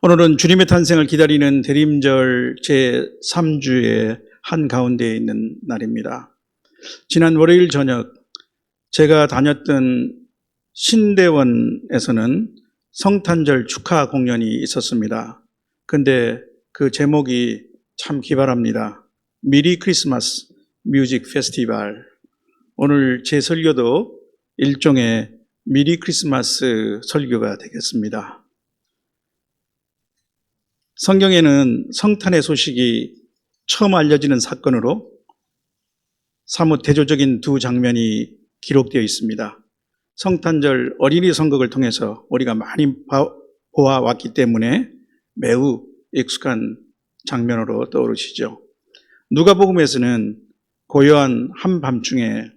오늘은 주님의 탄생을 기다리는 대림절 제3주의 한 가운데에 있는 날입니다. 지난 월요일 저녁 제가 다녔던 신대원에서는 성탄절 축하 공연이 있었습니다. 근데 그 제목이 참 기발합니다. 미리 크리스마스 뮤직 페스티벌. 오늘 제 설교도 일종의 미리 크리스마스 설교가 되겠습니다. 성경에는 성탄의 소식이 처음 알려지는 사건으로 사뭇 대조적인 두 장면이 기록되어 있습니다. 성탄절 어린이 선곡을 통해서 우리가 많이 보아왔기 때문에 매우 익숙한 장면으로 떠오르시죠. 누가복음에서는 고요한 한밤중에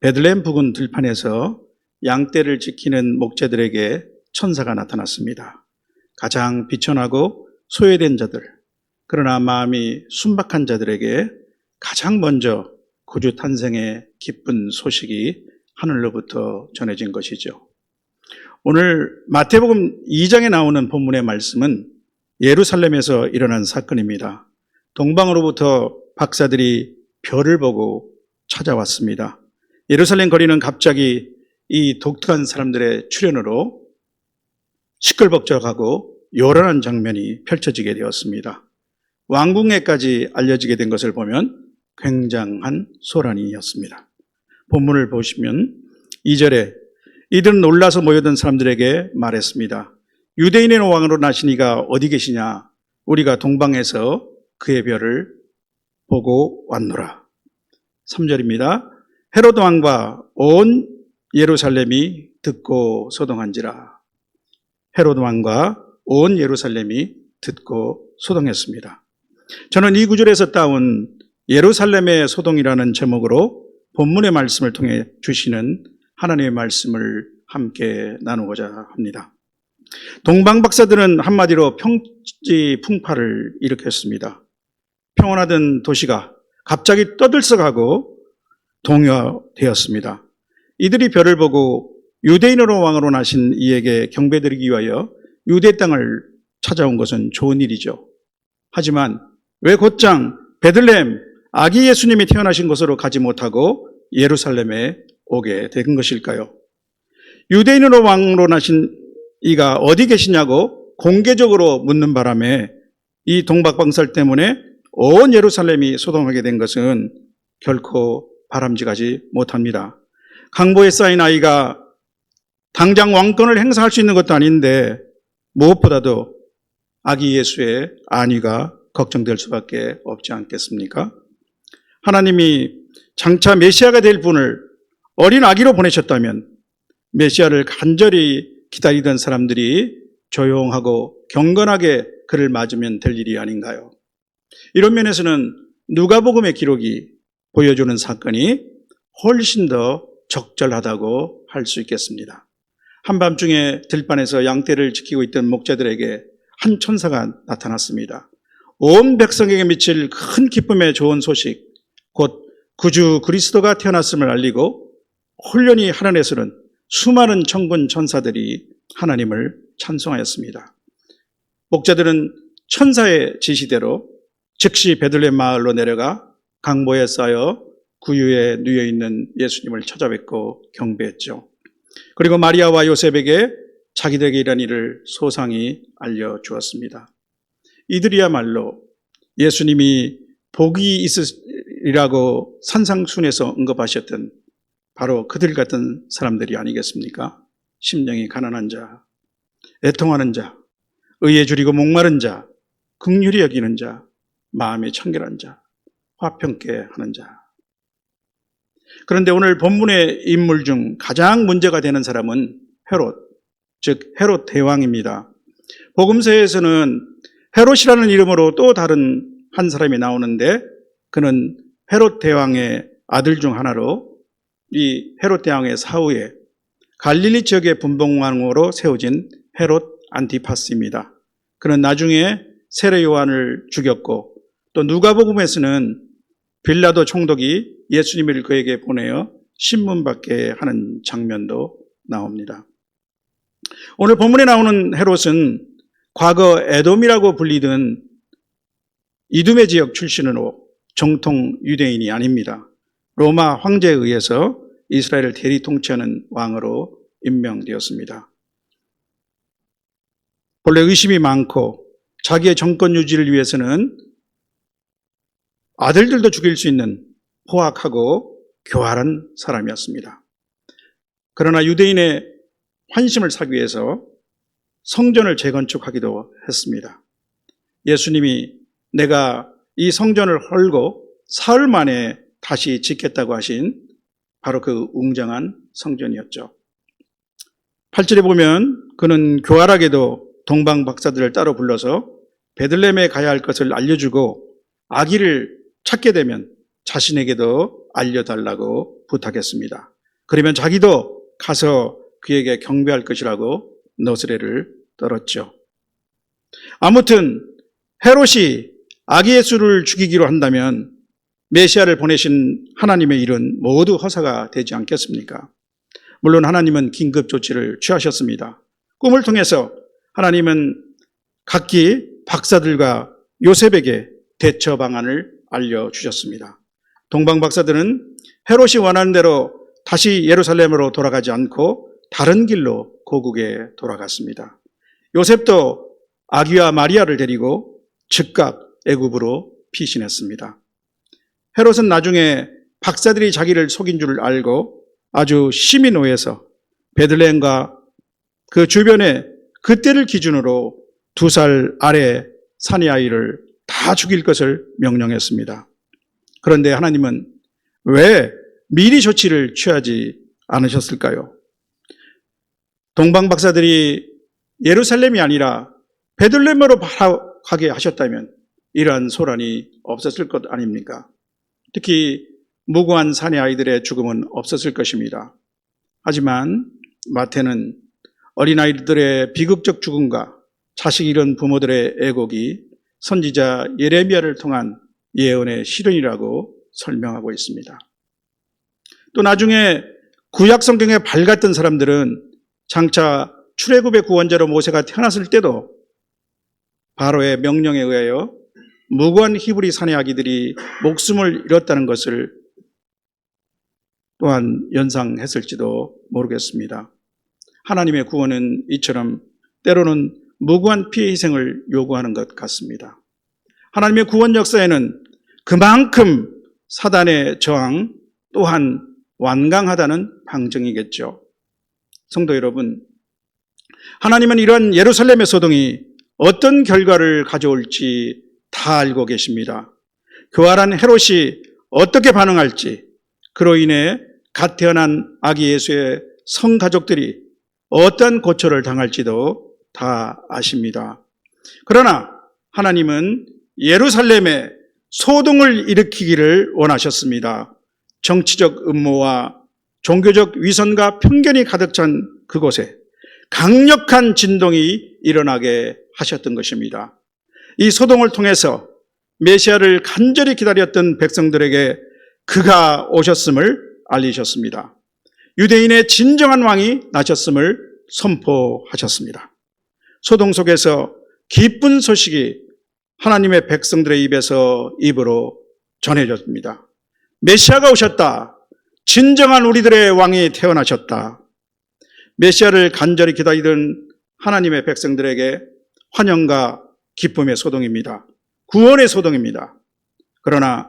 베들레헴 부근 들판에서 양떼를 지키는 목자들에게 천사가 나타났습니다. 가장 비천하고 소외된 자들, 그러나 마음이 순박한 자들에게 가장 먼저 구주 탄생의 기쁜 소식이 하늘로부터 전해진 것이죠. 오늘 마태복음 2장에 나오는 본문의 말씀은 예루살렘에서 일어난 사건입니다. 동방으로부터 박사들이 별을 보고 찾아왔습니다. 예루살렘 거리는 갑자기 이 독특한 사람들의 출현으로 시끌벅적하고 요란한 장면이 펼쳐지게 되었습니다. 왕궁에까지 알려지게 된 것을 보면 굉장한 소란이었습니다. 본문을 보시면 2절에 이들은 놀라서 모여든 사람들에게 말했습니다. 유대인의 왕으로 나신 이가 어디 계시냐? 우리가 동방에서 그의 별을 보고 왔노라. 3절입니다. 헤로드 왕과 온 예루살렘이 듣고 소동한지라. 헤로드 왕과 온 예루살렘이 듣고 소동했습니다. 저는 이 구절에서 따온 예루살렘의 소동이라는 제목으로 본문의 말씀을 통해 주시는 하나님의 말씀을 함께 나누고자 합니다. 동방 박사들은 한마디로 평지 풍파를 일으켰습니다. 평온하던 도시가 갑자기 떠들썩하고 동요되었습니다. 이들이 별을 보고 유대인으로 왕으로 나신 이에게 경배드리기 위하여 유대 땅을 찾아온 것은 좋은 일이죠. 하지만 왜 곧장 베들레헴 아기 예수님이 태어나신 곳으로 가지 못하고 예루살렘에 오게 된 것일까요? 유대인으로 왕으로 나신 이가 어디 계시냐고 공개적으로 묻는 바람에 이 동박방설 때문에 온 예루살렘이 소동하게 된 것은 결코 바람직하지 못합니다. 강보에 쌓인 아이가 당장 왕권을 행사할 수 있는 것도 아닌데 무엇보다도 아기 예수의 안위가 걱정될 수밖에 없지 않겠습니까? 하나님이 장차 메시아가 될 분을 어린 아기로 보내셨다면 메시아를 간절히 기다리던 사람들이 조용하고 경건하게 그를 맞으면 될 일이 아닌가요? 이런 면에서는 누가복음의 기록이 보여주는 사건이 훨씬 더 적절하다고 할 수 있겠습니다. 한밤중에 들판에서 양떼를 지키고 있던 목자들에게 한 천사가 나타났습니다. 온 백성에게 미칠 큰 기쁨의 좋은 소식, 곧 구주 그리스도가 태어났음을 알리고 홀련히 하늘에서는 수많은 천군 천사들이 하나님을 찬송하였습니다. 목자들은 천사의 지시대로 즉시 베들레 마을로 내려가 강보에 쌓여 구유에 누여 있는 예수님을 찾아뵙고 경배했죠. 그리고 마리아와 요셉에게 자기들에게 이런 일을 소상히 알려주었습니다. 이들이야말로 예수님이 복이 있으리라고 산상순에서 언급하셨던 바로 그들 같은 사람들이 아니겠습니까? 심령이 가난한 자, 애통하는 자, 의에 줄이고 목마른 자, 극률이 여기는 자, 마음이 청결한 자, 화평케 하는 자. 그런데 오늘 본문의 인물 중 가장 문제가 되는 사람은 헤롯, 즉 헤롯 대왕입니다. 복음서에서는 헤롯이라는 이름으로 또 다른 한 사람이 나오는데 그는 헤롯 대왕의 아들 중 하나로 이 헤롯 대왕의 사후에 갈릴리 지역의 분봉왕으로 세워진 헤롯 안티파스입니다. 그는 나중에 세례 요한을 죽였고 또 누가복음에서는 빌라도 총독이 예수님을 그에게 보내어 신문 받게 하는 장면도 나옵니다. 오늘 본문에 나오는 헤롯은 과거 에돔이라고 불리던 이두메 지역 출신으로 정통 유대인이 아닙니다. 로마 황제에 의해서 이스라엘을 대리 통치하는 왕으로 임명되었습니다. 본래 의심이 많고 자기의 정권 유지를 위해서는 아들들도 죽일 수 있는 포악하고 교활한 사람이었습니다. 그러나 유대인의 환심을 사기 위해서 성전을 재건축하기도 했습니다. 예수님이 내가 이 성전을 헐고 사흘 만에 다시 짓겠다고 하신 바로 그 웅장한 성전이었죠. 8절에 보면 그는 교활하게도 동방 박사들을 따로 불러서 베들렘에 가야 할 것을 알려주고 아기를 찾게 되면 자신에게도 알려달라고 부탁했습니다. 그러면 자기도 가서 그에게 경배할 것이라고 너스레를 떨었죠. 아무튼 헤롯이 아기 예수를 죽이기로 한다면 메시아를 보내신 하나님의 일은 모두 허사가 되지 않겠습니까? 물론 하나님은 긴급 조치를 취하셨습니다. 꿈을 통해서 하나님은 각기 박사들과 요셉에게 대처 방안을 알려주셨습니다. 동방 박사들은 헤롯이 원하는 대로 다시 예루살렘으로 돌아가지 않고 다른 길로 고국에 돌아갔습니다. 요셉도 아기와 마리아를 데리고 즉각 애굽으로 피신했습니다. 헤롯은 나중에 박사들이 자기를 속인 줄을 알고 아주 노해서 베들레헴과 그 주변에 그때를 기준으로 두 살 아래 사내 아이를 다 죽일 것을 명령했습니다. 그런데 하나님은 왜 미리 조치를 취하지 않으셨을까요? 동방 박사들이 예루살렘이 아니라 베들레헴으로 가게 하셨다면 이러한 소란이 없었을 것 아닙니까? 특히 무고한 사내 아이들의 죽음은 없었을 것입니다. 하지만 마태는 어린아이들의 비극적 죽음과 자식 잃은 부모들의 애곡이 선지자 예레미야를 통한 예언의 실현이라고 설명하고 있습니다. 또 나중에 구약 성경에 밝았던 사람들은 장차 출애굽의 구원자로 모세가 태어났을 때도 바로의 명령에 의하여 무고한 히브리 사내 아기들이 목숨을 잃었다는 것을 또한 연상했을지도 모르겠습니다. 하나님의 구원은 이처럼 때로는 무고한 피해 희생을 요구하는 것 같습니다. 하나님의 구원 역사에는 그만큼 사단의 저항 또한 완강하다는 방증이겠죠. 성도 여러분, 하나님은 이러한 예루살렘의 소동이 어떤 결과를 가져올지 다 알고 계십니다. 교활한 헤롯이 어떻게 반응할지, 그로 인해 갓 태어난 아기 예수의 성가족들이 어떤 고초를 당할지도 다 아십니다. 그러나 하나님은 예루살렘에 소동을 일으키기를 원하셨습니다. 정치적 음모와 종교적 위선과 편견이 가득 찬 그곳에 강력한 진동이 일어나게 하셨던 것입니다. 이 소동을 통해서 메시아를 간절히 기다렸던 백성들에게 그가 오셨음을 알리셨습니다. 유대인의 진정한 왕이 나셨음을 선포하셨습니다. 소동 속에서 기쁜 소식이 하나님의 백성들의 입에서 입으로 전해졌습니다. 메시아가 오셨다. 진정한 우리들의 왕이 태어나셨다. 메시아를 간절히 기다리던 하나님의 백성들에게 환영과 기쁨의 소동입니다. 구원의 소동입니다. 그러나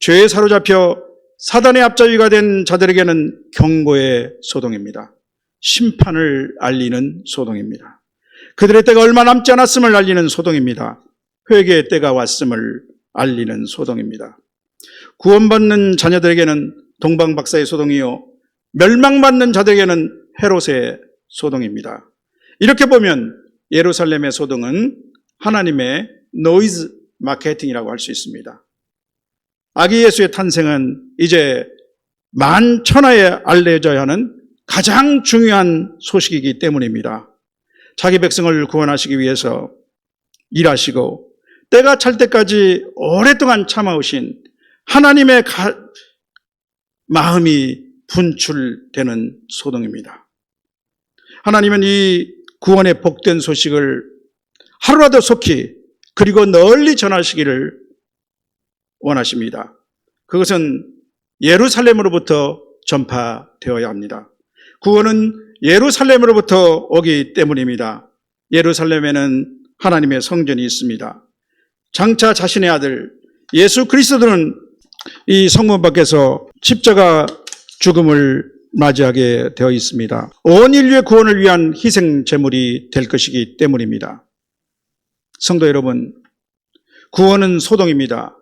죄에 사로잡혀 사단의 앞자위가 된 자들에게는 경고의 소동입니다. 심판을 알리는 소동입니다. 그들의 때가 얼마 남지 않았음을 알리는 소동입니다. 회개의 때가 왔음을 알리는 소동입니다. 구원받는 자녀들에게는 동방박사의 소동이요. 멸망받는 자들에게는 헤롯의 소동입니다. 이렇게 보면 예루살렘의 소동은 하나님의 노이즈 마케팅이라고 할 수 있습니다. 아기 예수의 탄생은 이제 만천하에 알려져야 하는 가장 중요한 소식이기 때문입니다. 자기 백성을 구원하시기 위해서 일하시고 때가 찰 때까지 오랫동안 참아오신 하나님의 가, 마음이 분출되는 소동입니다. 하나님은 이 구원의 복된 소식을 하루라도 속히 그리고 널리 전하시기를 원하십니다. 그것은 예루살렘으로부터 전파되어야 합니다. 구원은 예루살렘으로부터 오기 때문입니다. 예루살렘에는 하나님의 성전이 있습니다. 장차 자신의 아들 예수 그리스도는 이 성문 밖에서 십자가 죽음을 맞이하게 되어 있습니다. 온 인류의 구원을 위한 희생 제물이 될 것이기 때문입니다. 성도 여러분, 구원은 소동입니다.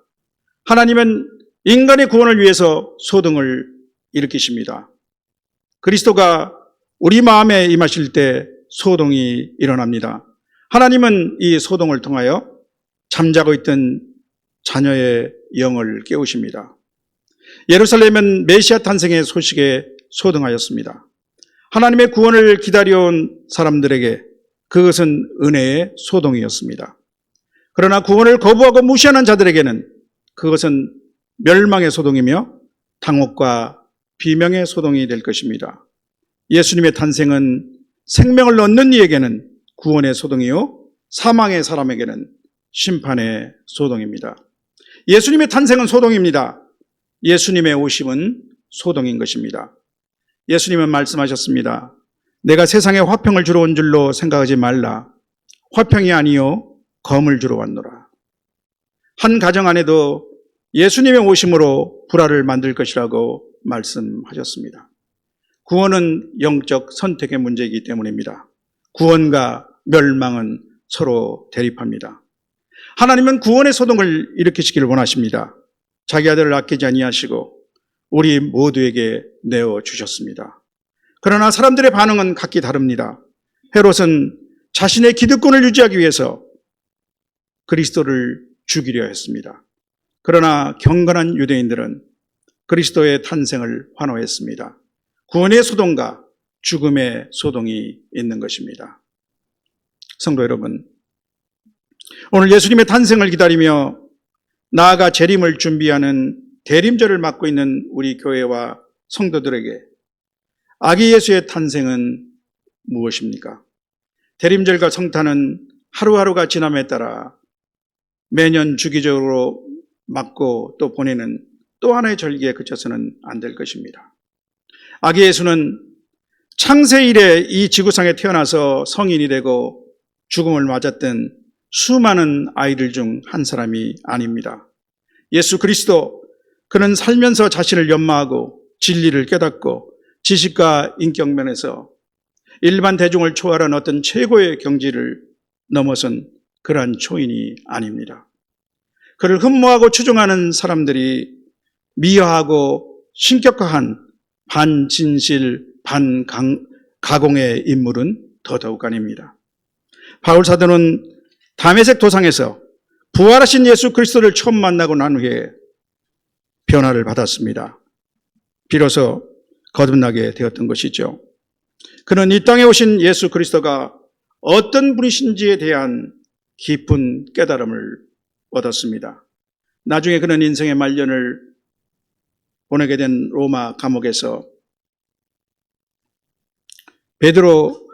하나님은 인간의 구원을 위해서 소동을 일으키십니다. 그리스도가 우리 마음에 임하실 때 소동이 일어납니다. 하나님은 이 소동을 통하여 잠자고 있던 자녀의 영을 깨우십니다. 예루살렘은 메시아 탄생의 소식에 소등하였습니다. 하나님의 구원을 기다려온 사람들에게 그것은 은혜의 소동이었습니다. 그러나 구원을 거부하고 무시하는 자들에게는 그것은 멸망의 소동이며 당혹과 비명의 소동이 될 것입니다. 예수님의 탄생은 생명을 얻는 이에게는 구원의 소동이요 사망의 사람에게는 심판의 소동입니다. 예수님의 탄생은 소동입니다. 예수님의 오심은 소동인 것입니다. 예수님은 말씀하셨습니다. 내가 세상에 화평을 주러 온 줄로 생각하지 말라. 화평이 아니요 검을 주러 왔노라. 한 가정 안에도 예수님의 오심으로 불화를 만들 것이라고 말씀하셨습니다. 구원은 영적 선택의 문제이기 때문입니다. 구원과 멸망은 서로 대립합니다. 하나님은 구원의 소동을 일으키시기를 원하십니다. 자기 아들을 아끼지 아니하시고 우리 모두에게 내어 주셨습니다. 그러나 사람들의 반응은 각기 다릅니다. 헤롯은 자신의 기득권을 유지하기 위해서 그리스도를 죽이려 했습니다. 그러나 경건한 유대인들은 그리스도의 탄생을 환호했습니다. 구원의 소동과 죽음의 소동이 있는 것입니다. 성도 여러분, 오늘 예수님의 탄생을 기다리며 나아가 재림을 준비하는 대림절을 맡고 있는 우리 교회와 성도들에게 아기 예수의 탄생은 무엇입니까? 대림절과 성탄은 하루하루가 지남에 따라 매년 주기적으로 맞고 또 보내는 또 하나의 절기에 그쳐서는 안 될 것입니다. 아기 예수는 창세 이래 이 지구상에 태어나서 성인이 되고 죽음을 맞았던 수많은 아이들 중 한 사람이 아닙니다. 예수 그리스도 그는 살면서 자신을 연마하고 진리를 깨닫고 지식과 인격 면에서 일반 대중을 초월한 어떤 최고의 경지를 넘어선 그러한 초인이 아닙니다. 그를 흠모하고 추종하는 사람들이 미화하고 신격화한 반진실, 반가공의 인물은 더더욱 아닙니다. 바울 사도는 담에색 도상에서 부활하신 예수 그리스도를 처음 만나고 난 후에 변화를 받았습니다. 비로소 거듭나게 되었던 것이죠. 그는 이 땅에 오신 예수 그리스도가 어떤 분이신지에 대한 깊은 깨달음을 얻었습니다. 나중에 그는 인생의 말년을 보내게 된 로마 감옥에서 베드로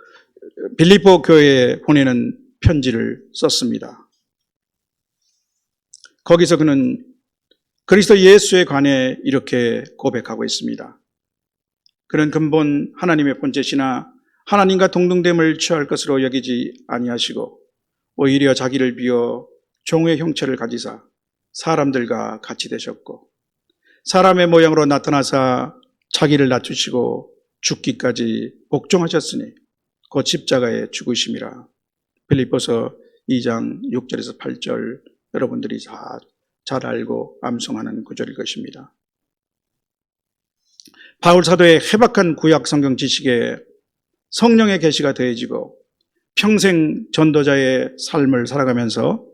빌리포 교회에 보내는 편지를 썼습니다. 거기서 그는 그리스도 예수에 관해 이렇게 고백하고 있습니다. 그는 근본 하나님의 본체시나 하나님과 동등됨을 취할 것으로 여기지 아니하시고 오히려 자기를 비워 종의 형체를 가지사 사람들과 같이 되셨고 사람의 모양으로 나타나사 자기를 낮추시고 죽기까지 복종하셨으니 곧 십자가에 죽으심이라. 빌립보서 2장 6절에서 8절 여러분들이 다 잘 알고 암송하는 구절일 것입니다. 바울 사도의 해박한 구약 성경 지식에 성령의 계시가 더해지고 평생 전도자의 삶을 살아가면서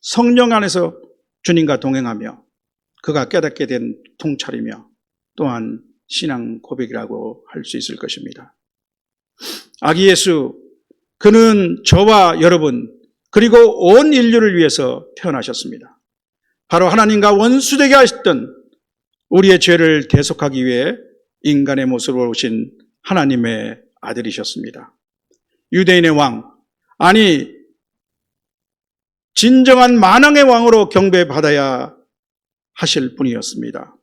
성령 안에서 주님과 동행하며 그가 깨닫게 된 통찰이며 또한 신앙 고백이라고 할 수 있을 것입니다. 아기 예수, 그는 저와 여러분, 그리고 온 인류를 위해서 태어나셨습니다. 바로 하나님과 원수되게 하셨던 우리의 죄를 대속하기 위해 인간의 모습으로 오신 하나님의 아들이셨습니다. 유대인의 왕, 아니, 진정한 만왕의 왕으로 경배받아야 하실 분이었습니다.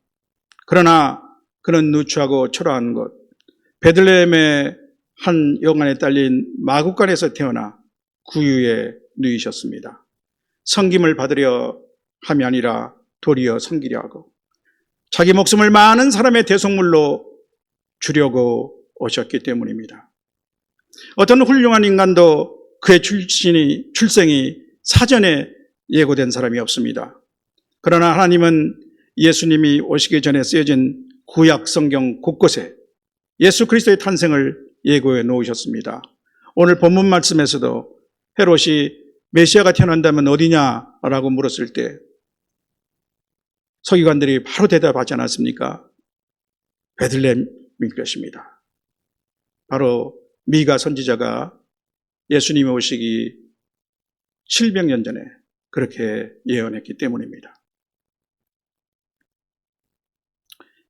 그러나 그는 누추하고 초라한 것, 베들레헴의 한 여관에 딸린 마국간에서 태어나 구유에 누이셨습니다. 성김을 받으려 함이 아니라 도리어 섬기려 하고 자기 목숨을 많은 사람의 대속물로 주려고 오셨기 때문입니다. 어떤 훌륭한 인간도 그의 출신이, 출생이 사전에 예고된 사람이 없습니다. 그러나 하나님은 예수님이 오시기 전에 쓰여진 구약 성경 곳곳에 예수 그리스도의 탄생을 예고해 놓으셨습니다. 오늘 본문 말씀에서도 헤롯이 메시아가 태어난다면 어디냐라고 물었을 때 서기관들이 바로 대답하지 않았습니까? 베들레헴일 것입니다. 바로 미가 선지자가 예수님이 오시기 700년 전에 그렇게 예언했기 때문입니다.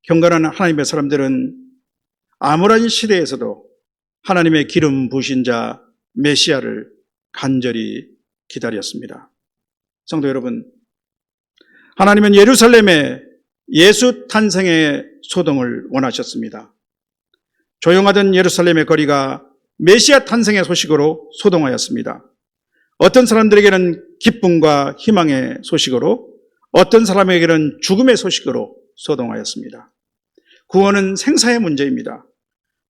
경건한 하나님의 사람들은 아무런 시대에서도 하나님의 기름 부신 자 메시아를 간절히 기다렸습니다. 성도 여러분, 하나님은 예루살렘에 예수 탄생의 소동을 원하셨습니다. 조용하던 예루살렘의 거리가 메시아 탄생의 소식으로 소동하였습니다. 어떤 사람들에게는 기쁨과 희망의 소식으로, 어떤 사람에게는 죽음의 소식으로 소동하였습니다. 구원은 생사의 문제입니다.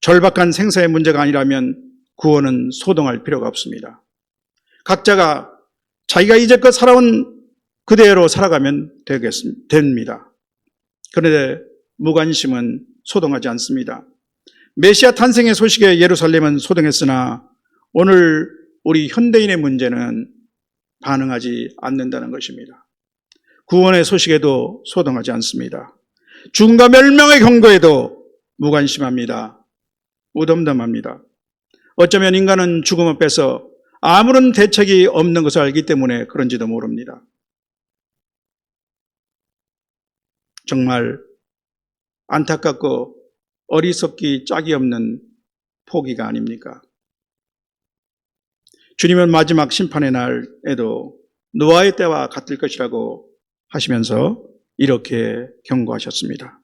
절박한 생사의 문제가 아니라면 구원은 소동할 필요가 없습니다. 각자가 자기가 이제껏 살아온 그대로 살아가면 되겠습니다. 됩니다. 그런데 무관심은 소동하지 않습니다. 메시아 탄생의 소식에 예루살렘은 소동했으나 오늘 우리 현대인의 문제는 반응하지 않는다는 것입니다. 구원의 소식에도 소동하지 않습니다. 죽음과 멸망의 경고에도 무관심합니다. 무덤덤합니다. 어쩌면 인간은 죽음 앞에서 아무런 대책이 없는 것을 알기 때문에 그런지도 모릅니다. 정말 안타깝고 어리석기 짝이 없는 포기가 아닙니까? 주님은 마지막 심판의 날에도 노아의 때와 같을 것이라고 하시면서 이렇게 경고하셨습니다.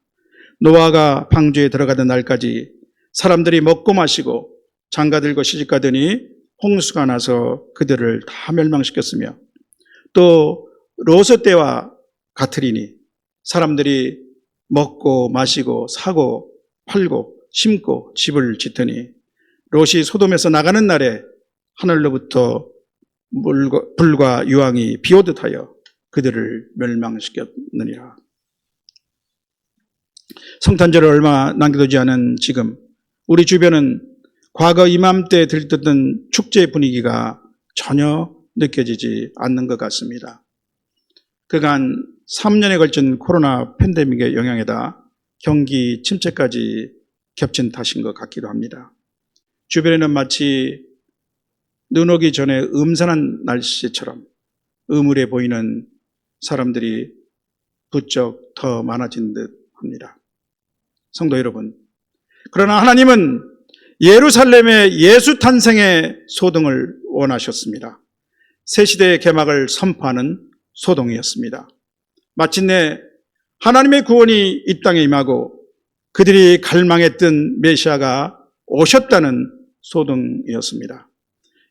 노아가 방주에 들어가던 날까지 사람들이 먹고 마시고 장가들고 시집가더니 홍수가 나서 그들을 다 멸망시켰으며 또 로서 때와 같으리니 사람들이 먹고 마시고 사고 팔고 심고 집을 짓더니 롯이 소돔에서 나가는 날에 하늘로부터 물과, 유황이 비오듯 하여 그들을 멸망시켰느니라. 성탄절을 얼마 남겨두지 않은 지금 우리 주변은 과거 이맘때 들떴던 축제 분위기가 전혀 느껴지지 않는 것 같습니다. 그간 3년에 걸친 코로나 팬데믹의 영향에다 경기 침체까지 겹친 탓인 것 같기도 합니다. 주변에는 마치 눈 오기 전에 음산한 날씨처럼 음울해 보이는 사람들이 부쩍 더 많아진 듯 합니다. 성도 여러분, 그러나 하나님은 예루살렘의 예수 탄생의 소동을 원하셨습니다. 새 시대의 개막을 선포하는 소동이었습니다. 마침내 하나님의 구원이 이 땅에 임하고 그들이 갈망했던 메시아가 오셨다는 소동이었습니다.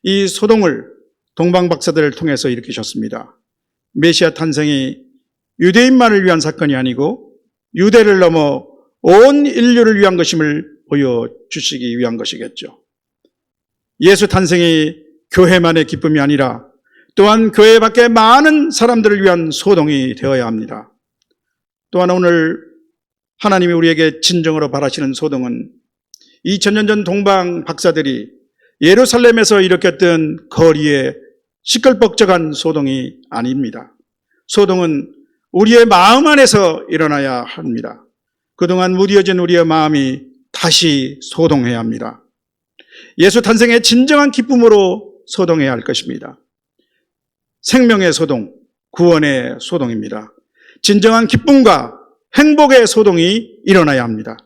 이 소동을 동방 박사들을 통해서 일으키셨습니다. 메시아 탄생이 유대인만을 위한 사건이 아니고 유대를 넘어 온 인류를 위한 것임을 보여주시기 위한 것이겠죠. 예수 탄생이 교회만의 기쁨이 아니라 또한 교회 밖에 많은 사람들을 위한 소동이 되어야 합니다. 또한 오늘 하나님이 우리에게 진정으로 바라시는 소동은 2000년 전 동방 박사들이 예루살렘에서 일으켰던 거리의 시끌벅적한 소동이 아닙니다. 소동은 우리의 마음 안에서 일어나야 합니다. 그동안 무뎌진 우리의 마음이 다시 소동해야 합니다. 예수 탄생의 진정한 기쁨으로 소동해야 할 것입니다. 생명의 소동, 구원의 소동입니다. 진정한 기쁨과 행복의 소동이 일어나야 합니다.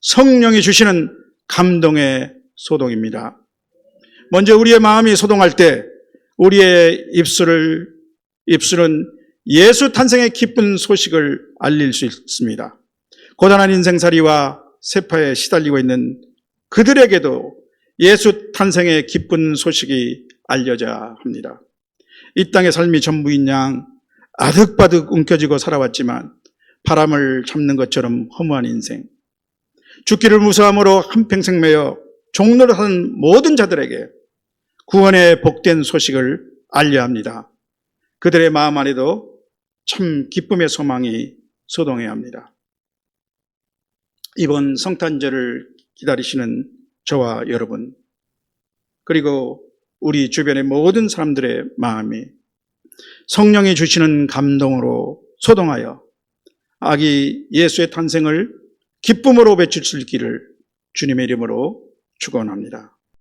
성령이 주시는 감동의 소동입니다. 먼저 우리의 마음이 소동할 때 우리의 입술을 입술은 예수 탄생의 기쁜 소식을 알릴 수 있습니다. 고단한 인생살이와 세파에 시달리고 있는 그들에게도 예수 탄생의 기쁜 소식이 알려져야 합니다. 이 땅의 삶이 전부인 양 아득바득 움켜쥐고 살아왔지만 바람을 잡는 것처럼 허무한 인생. 죽기를 무서함으로 한평생 매여 종로를 하는 모든 자들에게 구원의 복된 소식을 알려야 합니다. 그들의 마음 안에도 참 기쁨의 소망이 소동해야 합니다. 이번 성탄절을 기다리시는 저와 여러분, 그리고 우리 주변의 모든 사람들의 마음이 성령이 주시는 감동으로 소동하여 아기 예수의 탄생을 기쁨으로 외칠 수 있기를 주님의 이름으로 축원합니다.